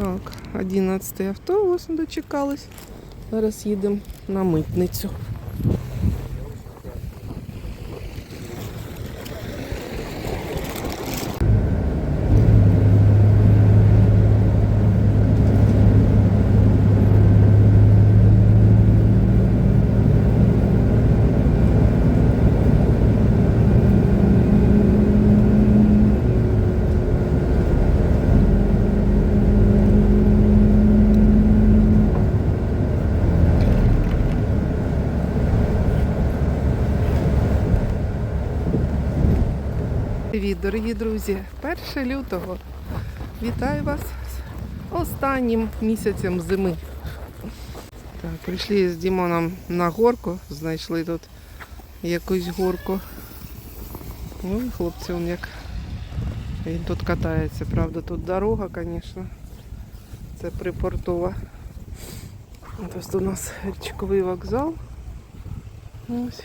Так, 11 автобус дочекались. Зараз їдемо на митницю. Привіт, дорогі друзі! 1 лютого. Вітаю вас з останнім місяцем зими. Так, прийшли з Дімоном на горку, знайшли тут якусь горку. Ну, хлопці, он як він тут катається. Правда, тут дорога, звісно. Це припортова. Тут у нас річковий вокзал. Ось.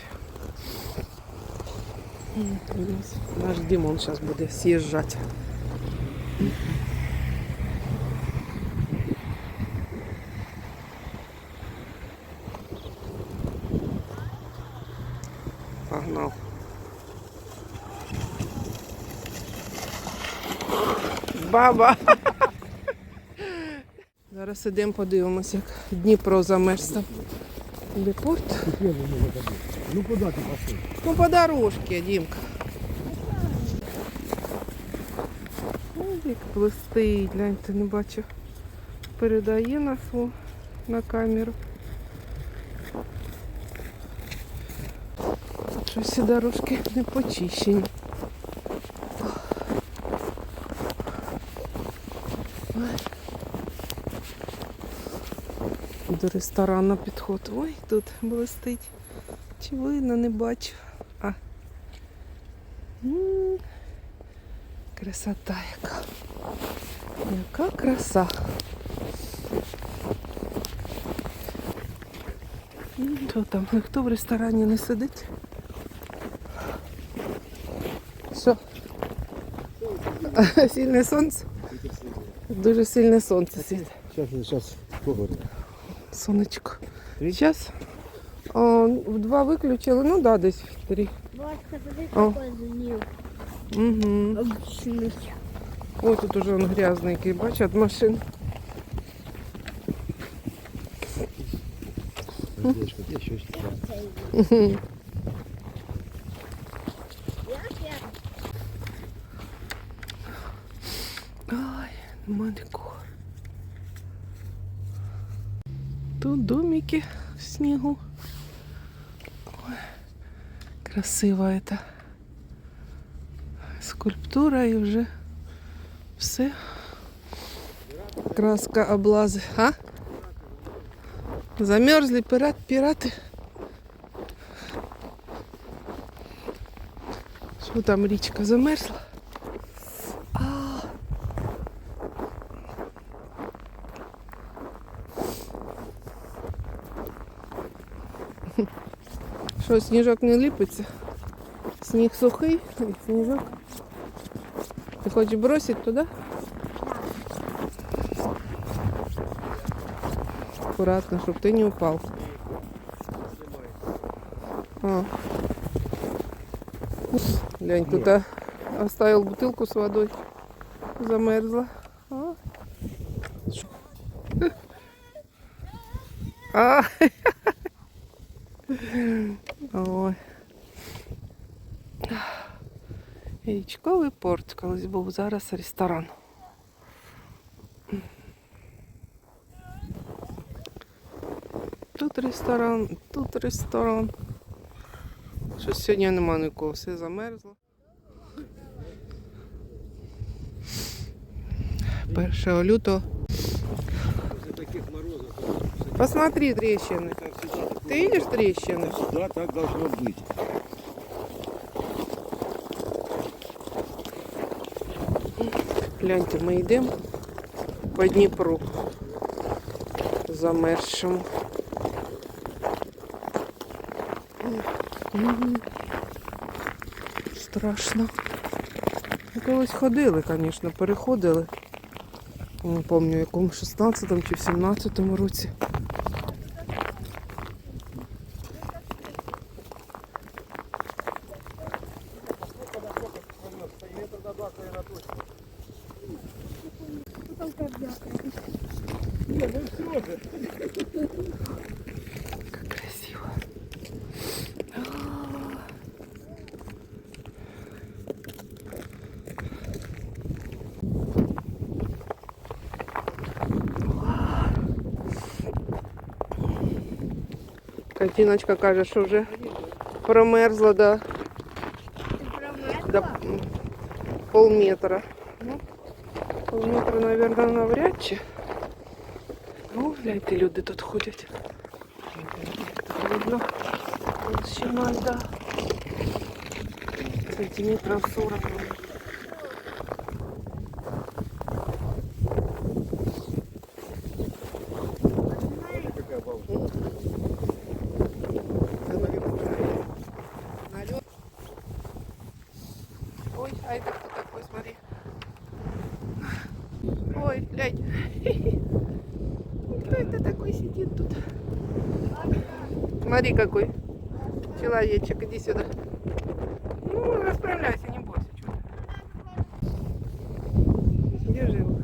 Наш Дімон зараз буде з'їжджати. Погнав. Баба! Зараз ідемо подивимося, як Дніпро замерз там. Де порт? Ну куда ты пошел? Ну, по дорожке, Дімка. Ой, як блистить, гляньте, не бачу. Передає нас о, на камеру. Щось ці дорожки не почищені. Ой. До ресторану підход. Ой, тут блистить. Чи видно, не бачу. А. М, Красота яка. Яка краса. Хто там? Ніхто в ресторані не сидить? Що? Сильне сонце? Дуже сильне сонце світить. Сейчас, сейчас, поговорим. Сонечко. Три? Зараз в два виключили, ну да, десь в три. Вот, смотри, О. звонил. Угу. Ой, тут уже он грязний, який, бач, від машин. Девочка, где еще? Ай, нікого. Тут домики в снігу. Ой, красиво это. Скульптура і вже все. Краска облази. А? Замерзли пират, пірати. Що там річка замерзла? Що, сніжок не ліпиться? Сніг сухий, і сніжок. Ти хочеш бросити туди? Аккуратно, щоб ти не упав. А. Глянь, тут а, оставил бутылку с водой. Замерзла. А. А. Ой. Річковий порт колись був, зараз ресторан. Тут ресторан, тут ресторан. Щось сьогодні нема нікого, все замерзло. 1 лютого. Посмотри трещины. так всегда, Ты видишь трещины? всегда так должно быть. Гляньте, ми йдемо по Дніпру. Замерзшому. Мгм. Страшно. Ми колись ходили, звісно, переходили. Не пам'ятаю, в якому 16-му чи в 17-му році. Как красиво. Картиночка каже, що вже промерзла до, до полметра. Внутри, наверное, навряд чи. Ну, гляньте, люди тут ходять. Видно. Ось ще мальда. Сантиметрів 40. Ой, глянь. Кто это такой сидит тут? Смотри какой. Человечек, иди сюда. Ну, расправляйся, не бойся. чё ты. Держи его.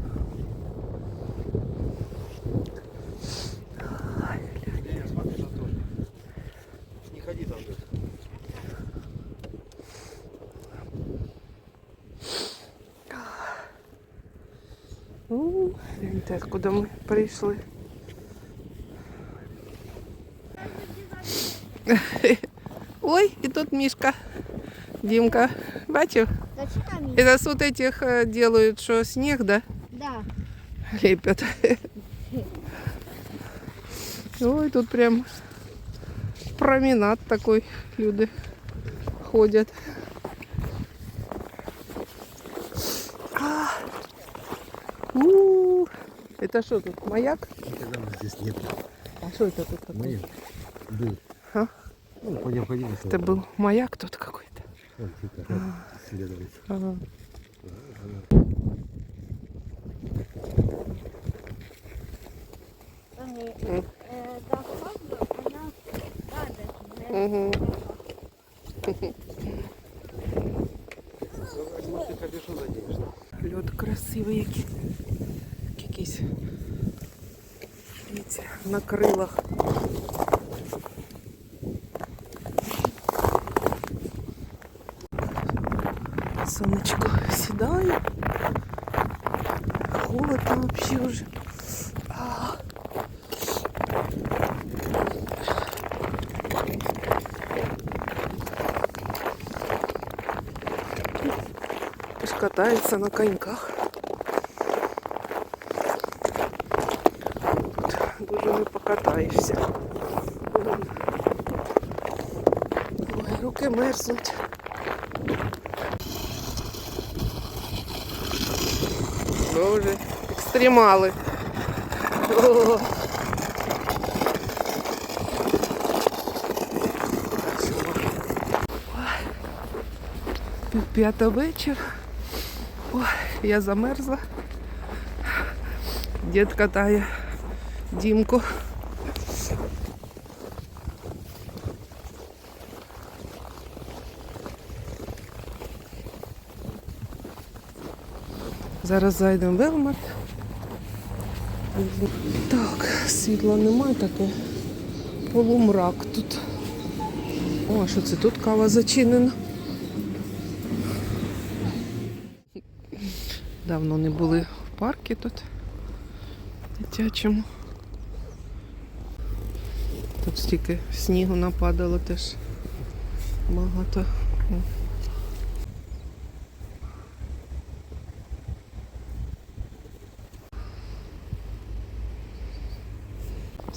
Не, смотри, там тоже. Не ходи там. же. Ну, гляньте, откуда ми прийшли. Ой, і тут Мішка. Дімка. Бачив? Зачекай мені. Это с вот этих э, делают, что снег, да, Да. лепят. Ой, тут прям променад такой, люди ходят. А, у, Это что тут, маяк? Никогда нас здесь нет. А что это тут такое? Маяк был. А? Ну, пойдем, пойдем. Это был маяк тут какой-то. Вот, это, а. Ага. Лед красивый який Якийсь. Дивіться, на крилах. Сонечко сідає. Холодно взагалі вже. А. Хтось катається на коньках. Покатаєшся. Ой, руки мерзнуть. Боже, екстремали. О. П'ята вечір. Ой, я замерзла. Дід катає Дімку. Зараз зайдемо в Велмарт. Так, світла немає таке. Полумрак тут. О, а що це тут кава зачинена? Давно не були в парку тут дитячому. Тут стільки снігу нападало теж багато.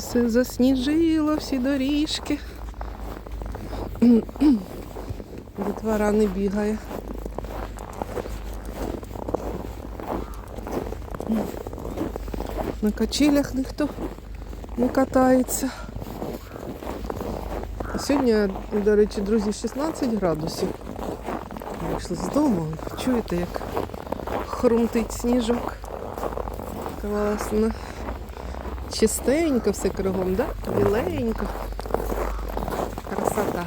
Все засніжило, всі доріжки. Дитвара не бігає. На качелях ніхто не катається. Сьогодні, до речі, друзі, 16 градусів. Вийшли з дому. Чуєте, як хрумтить сніжок. Класно. Чистенько все кругом, да? Біленько. Красота.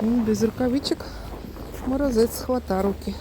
Без рукавичок морозець хвата руки.